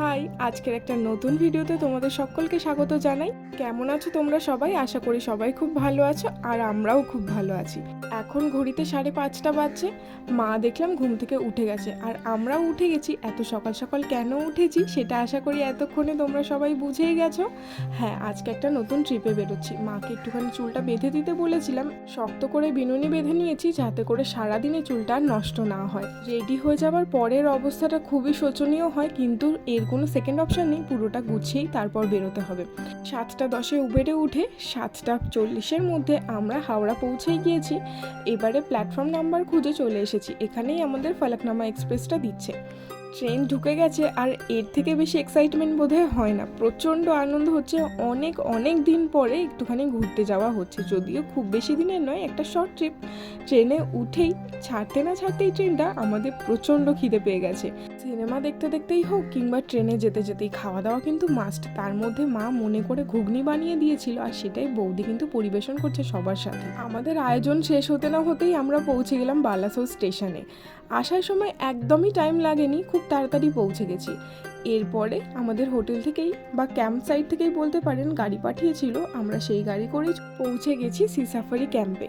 High, আজকের একটা নতুন ভিডিওতে তোমাদের সকলকে স্বাগত জানাই। কেমন আছো তোমরা সবাই? আশা করি সবাই খুব ভালো আছো আর আমরাও খুব ভালো আছি। এখন ঘড়িতে সাড়ে পাঁচটা বাজছে, মা দেখলাম ঘুম থেকে উঠে গেছে। আর আমরাও উঠে গেছি, এত সকাল সকাল কেন উঠেছি সেটা আশা করি এতক্ষণে তোমরা সবাই বুঝেই গেছো। হ্যাঁ আজকে একটা নতুন ট্রিপে বেরোচ্ছি। মাকে একটুখানি চুলটা বেঁধে দিতে বলেছিলাম, শক্ত করে বিনুনি বেঁধে নিয়েছি যাতে করে সারাদিনে চুলটা নষ্ট না হয়। রেডি হয়ে যাবার পরের অবস্থাটা খুবই শোচনীয় হয়, কিন্তু এর কোনো সেকেন্ড অপশান নেই, পুরোটা গুছিয়েই তারপর বেরোতে হবে। সাতটা দশে উবেরে উঠে সাতটা চল্লিশের মধ্যে আমরা হাওড়া পৌঁছেই গিয়েছি। এবারে প্ল্যাটফর্ম নাম্বার খুঁজে চলে এসেছি। এখানেই আমাদের ফলকনামা এক্সপ্রেসটা দিচ্ছে। ট্রেন ঢুকে গেছে আর এর থেকে বেশি এক্সাইটমেন্ট বোধহয় হয় না। প্রচণ্ড আনন্দ হচ্ছে। অনেক অনেক দিন পরে একটুখানি ঘুরতে যাওয়া হচ্ছে। যদিও খুব বেশি দিনের নয়, একটা শর্ট ট্রিপ ট্রেনে উঠেই, ছাড়তে না ছাড়তেই ট্রেনটা আমাদের প্রচণ্ড খিদে পেয়ে গেছে। সিনেমা দেখতে দেখতেই হোক কিংবা ট্রেনে যেতে যেতেই খাওয়া দাওয়া কিন্তু মাস্ট তার মধ্যে মা মনে করে ঘুগনি বানিয়ে দিয়েছিল আর সেটাই বৌদি কিন্তু পরিবেশন করছে সবার সাথে। আমাদের আয়োজন শেষ হতে না হতেই আমরা পৌঁছে গেলাম বালাসোর স্টেশনে আসার সময় একদমই টাইম লাগেনি, খুব তাড়াতাড়ি পৌঁছে গেছি। এরপরে আমাদের হোটেল থেকেই বা ক্যাম্প সাইট থেকেই বলতে পারেন গাড়ি পাঠিয়েছিল, আমরা সেই গাড়ি করেই পৌঁছে গেছি সি সাফারি ক্যাম্পে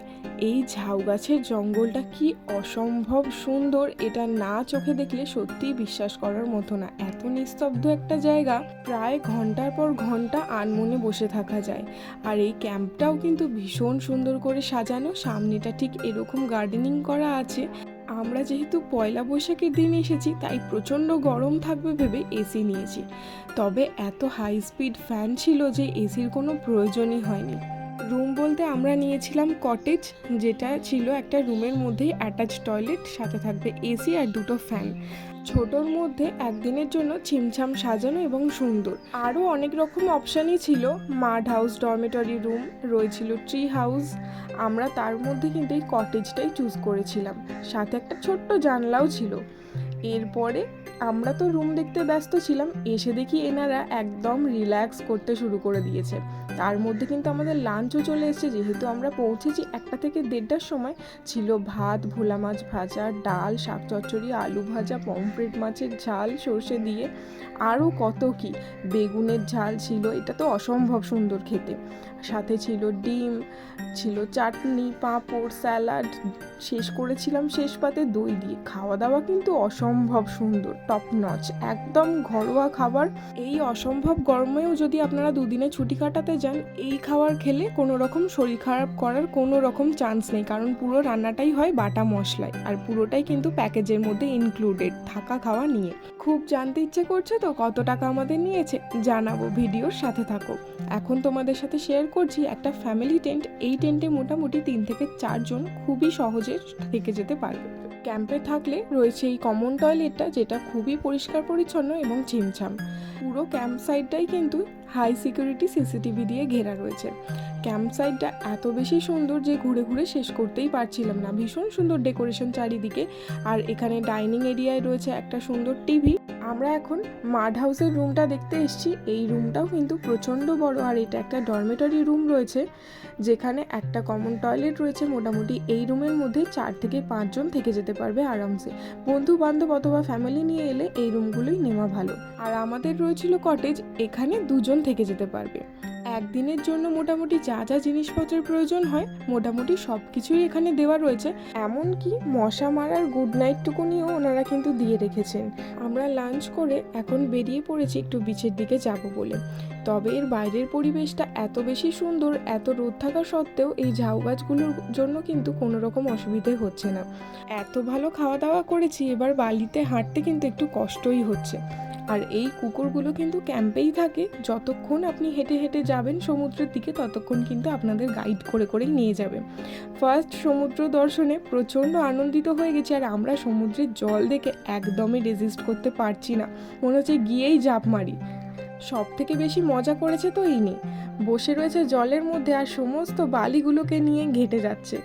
এই ঝাউ গাছের জঙ্গলটা কি অসম্ভব সুন্দর, এটা না চোখে দেখলে সত্যিই বিশ্বাস করার মতো না। এত নিস্তব্ধ একটা জায়গা, প্রায় ঘণ্টার পর ঘণ্টা আনমনে বসে থাকা যায়। আর এই ক্যাম্পটাও কিন্তু ভীষণ সুন্দর করে সাজানো, সামনেটা ঠিক এরকম গার্ডেনিং করা আছে। আমরা যেহেতু পয়লা বৈশাখের দিন এসেছি, তাই প্রচণ্ড গরম থাকবে ভেবে এসি নিয়েছি। তবে এত হাই স্পিড ফ্যান ছিল যে এসির কোনো প্রয়োজনই হয়নি। রুম বলতে আমরা নিয়েছিলাম কটেজ যেটা ছিল একটা রুমের মধ্যেই অ্যাটাচ টয়লেট সাথে থাকবে এসি আর দুটো ফ্যান ছোটোর মধ্যে একদিনের জন্য ছিমছাম সাজানো এবং সুন্দর। আরও অনেক রকম অপশানই ছিল মাড হাউস ডরমেটরি রুম রয়েছিল ট্রি হাউস আমরা তার মধ্যে কিন্তু এই কটেজটাই চুজ করেছিলাম। সাথে একটা ছোট্ট জানলাও ছিল। এরপরে আমরা তো রুম দেখতে ব্যস্ত ছিলাম, এসে দেখি এনারা একদম রিল্যাক্স করতে শুরু করে দিয়েছে। তার মধ্যে কিন্তু আমাদের লাঞ্চও চলে এসেছে, যেহেতু আমরা পৌঁছেছি একটা থেকে দেড়টার সময়। ছিল ভাত, ভোলা মাছ ভাজা, ডাল, শাক চচ্চড়ি, আলু ভাজা, পমফ্রেট মাছের ঝাল, সর্ষে দিয়ে। আরও কত কি, বেগুনের ঝাল ছিল, এটা তো অসম্ভব সুন্দর খেতে। সাথে ছিল ডিম, ছিল চাটনি, পাঁপড়, স্যালাড। শেষ করেছিলাম শেষ পাতে দই দিয়ে। খাওয়া দাওয়া কিন্তু অসম্ভব সুন্দর টপ নচ একদম ঘরোয়া খাবার। এই অসম্ভব গরমেও যদি আপনারা দুদিনে ছুটি কাটাতে যান, এই খাবার খেলে কোনো রকম শরীর খারাপ করার কোনো রকম চান্স নেই, কারণ পুরো রান্নাটাই হয় বাটা মশলায়। আর পুরোটাই কিন্তু প্যাকেজের মধ্যে ইনক্লুডেড থাকা খাওয়া নিয়ে। খুব জানতে ইচ্ছে করছে তো কত টাকা আমাদের নিয়েছে, জানাব, ভিডিওর সাথে থাকো। এখন তোমাদের সাথে শেয়ার করছি একটা ফ্যামিলি টেন্ট এই টেন্টে মোটামুটি তিন থেকে চারজন খুবই সহজে থেকে যেতে পারবে। ক্যাম্পে থাকলে রয়েছে এই কমন টয়লেটটা যেটা খুবই পরিষ্কার পরিচ্ছন্ন এবং ছিমছাম পুরো ক্যাম্প সাইডটাই কিন্তু হাই সিকিউরিটি সিসিটিভি দিয়ে ঘেরা রয়েছে। ক্যাম্প সাইডটা এত বেশি সুন্দর যে ঘুরে ঘুরে শেষ করতেই পারছিলাম না। ভীষণ সুন্দর ডেকোরেশন চারিদিকে। আর এখানে ডাইনিং এরিয়ায় রয়েছে একটা সুন্দর টিভি। আমরা এখন মাড হাউসের রুমটা দেখতে এসেছি। এই রুমটাও কিন্তু প্রচণ্ড বড়। আর এটা একটা ডরমেটরি রুম রয়েছে, যেখানে একটা কমন টয়লেট রয়েছে। মোটামুটি এই রুমের মধ্যে চার থেকে পাঁচজন থেকে যেতে পারবে আরামসে। বন্ধু বান্ধব অথবা ফ্যামিলি নিয়ে এলে এই রুমগুলোই নেওয়া ভালো। আর আমাদের রয়েছিল কটেজ এখানে দুজন থেকে যেতে পারবে। একদিনের জন্য মোটামুটি যা যা জিনিসপত্রের প্রয়োজন হয়, মোটামুটি সব কিছুই এখানে দেওয়া রয়েছে। এমনকি মশা মারার গুড নাইটটুকুনিও ওনারা কিন্তু দিয়ে রেখেছেন। আমরা লাঞ্চ করে এখন বেরিয়ে পড়েছি একটু বিচের দিকে যাব বলে। তবে এর বাইরের পরিবেশটা এত বেশি সুন্দর, এত রোদ থাকা সত্ত্বেও এই ঝাউ গাছগুলোর জন্য কিন্তু কোনো রকম অসুবিধে হচ্ছে না। এত ভালো খাওয়া দাওয়া করেছি, এবার বালিতে হাঁটতে কিন্তু একটু কষ্টই হচ্ছে। আর এই কুকুরগুলো কিন্তু ক্যাম্পেই থাকে। যতক্ষণ আপনি হেঁটে হেঁটে যাবেন সমুদ্রের দিকে, ততক্ষণ কিন্তু আপনাদের গাইড করে করেই নিয়ে যাবে। ফার্স্ট সমুদ্র দর্শনে প্রচণ্ড আনন্দিত হয়ে গেছি আর আমরা সমুদ্রের জল দেখে একদমই রেজিস্ট করতে পারছি না। মনে হচ্ছে গিয়েই জাপ মারি। সব থেকে বেশি মজা করেছে তো ইনি। বসে রয়েছে জলের মধ্যে আর সমস্ত বালিগুলোকে নিয়ে ঘেটে যাচ্ছে।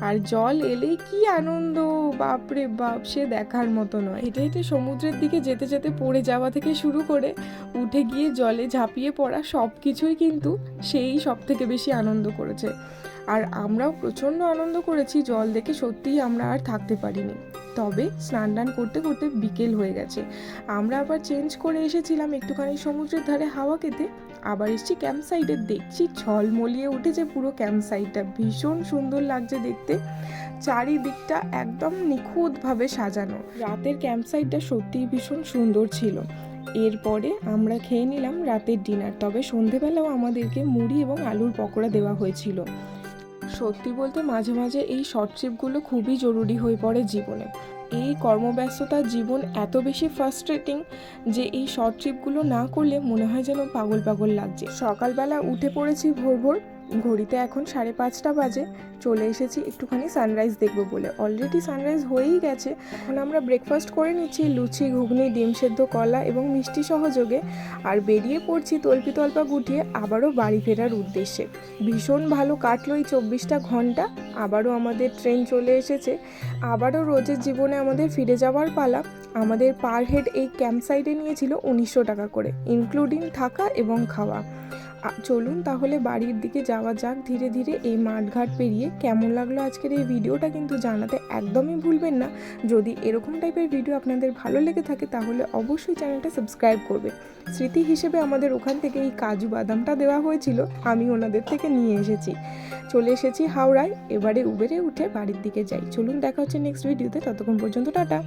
আর জল এলেই কি আনন্দ, বাপরে বাপ, সে দেখার মতো নয়। হেঁটে হেঁটে সমুদ্রের দিকে যেতে যেতে পড়ে যাওয়া থেকে শুরু করে উঠে গিয়ে জলে ঝাঁপিয়ে পড়া সব কিছুই কিন্তু সেই সব থেকে বেশি আনন্দ করেছে। আর আমরাও প্রচণ্ড আনন্দ করেছি, জল দেখে সত্যিই আমরা আর থাকতে পারিনি। তবে স্নান টান করতে করতে বিকেল হয়ে গেছে। আমরা আবার চেঞ্জ করে এসেছিলাম একটুখানি সমুদ্রের ধারে হাওয়া খেতে। আবার এসেছি ক্যাম্প সাইডে দেখছি ঝলমলিয়ে উঠেছে পুরো ক্যাম্প সাইডটা ভীষণ সুন্দর লাগছে দেখতে। চারিদিকটা একদম নিখুঁতভাবে সাজানো। রাতের ক্যাম্প সাইডটা সত্যিই ভীষণ সুন্দর ছিল। এরপরে আমরা খেয়ে নিলাম রাতের ডিনার তবে সন্ধেবেলাও আমাদেরকে মুড়ি এবং আলুর পকোড়া দেওয়া হয়েছিল। সত্যি বলতে মাঝে মাঝে এই শর্ট ট্রিপগুলো খুবই জরুরি হয়ে পড়ে জীবনে। এই কর্মব্যস্ততার জীবন এত বেশি ফ্রাস্ট্রেটিং যে এই শর্ট ট্রিপগুলো না করলে মনে হয় যেন পাগল পাগল লাগছে। সকালবেলা উঠে পড়েছি ভোর ভোর ঘড়িতে এখন সাড়ে পাঁচটা বাজে, চলে এসেছি একটুখানি সানরাইজ দেখব বলে। অলরেডি সানরাইজ হয়েই গেছে। এখন আমরা ব্রেকফাস্ট করে নিচ্ছি লুচি, ঘুগনি, ডিম সেদ্ধ, কলা এবং মিষ্টি সহযোগে। আর বেরিয়ে পড়ছি তল্পি তল্পা গুটিয়ে আবারও বাড়ি ফেরার উদ্দেশ্যে। ভীষণ ভালো কাটলো এই চব্বিশটা ঘণ্টা। আবারও আমাদের ট্রেন চলে এসেছে। আবারও রোজের জীবনে আমাদের ফিরে যাওয়ার পালা। আমাদের পার হেড এই ক্যাম্প সাইডে নিয়েছিল উনিশশো টাকা করে ইনক্লুডিং থাকা এবং খাওয়া। চলুন তাহলে বাড়ির দিকে যাওয়া যাক ধীরে ধীরে। এই মাঠঘাট পেরিয়ে কেমন লাগল আজকের এই ভিডিওটা কিন্তু জানাতে একদমই ভুলবেন না। যদি এরকম টাইপের ভিডিও আপনাদের ভালো লেগে থাকে তাহলে অবশ্যই চ্যানেলটা সাবস্ক্রাইব করবে স্মৃতি হিসেবে আমাদের ওখান থেকে এই কাজু বাদামটা দেওয়া হয়েছিল, আমি ওনাদের থেকে নিয়ে এসেছি। চলে এসেছি হাওড়ায়, এবারে উবেরে উঠে বাড়ির দিকে যাই। চলুন দেখা হচ্ছে নেক্সট ভিডিওতে ততক্ষণ পর্যন্ত টাটা।